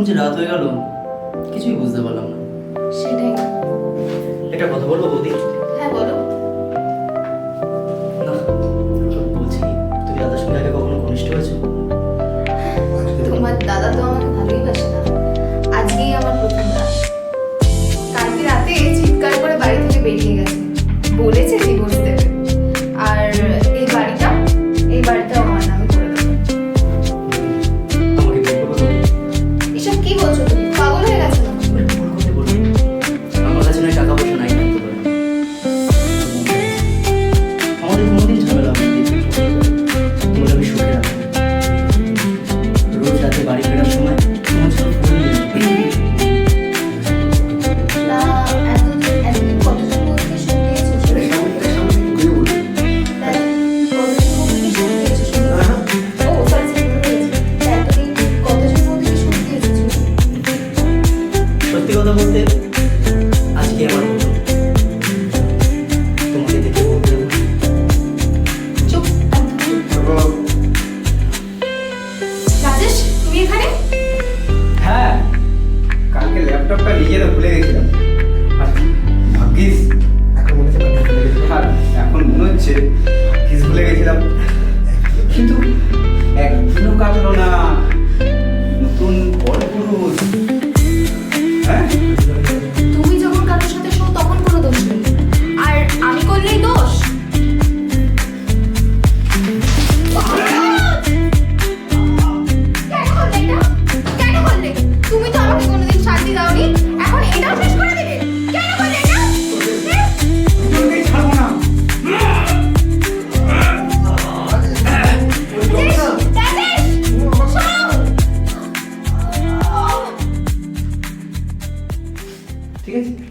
কখন যে রাত হয়ে গেল কিছুই বুঝতে পারলাম না। 거죠. সত্যি বলতে আজকে আমার তোমাকে দেখে বলতে হ্যাঁ কালকে ল্যাপটপটা নিয়ে ভুলে গেছিলাম। আর ভাগ্যিস এখন মনে হচ্ছে আর ভুলে গেছিলাম। কিন্তু একদিনও কাটলো না। принципе,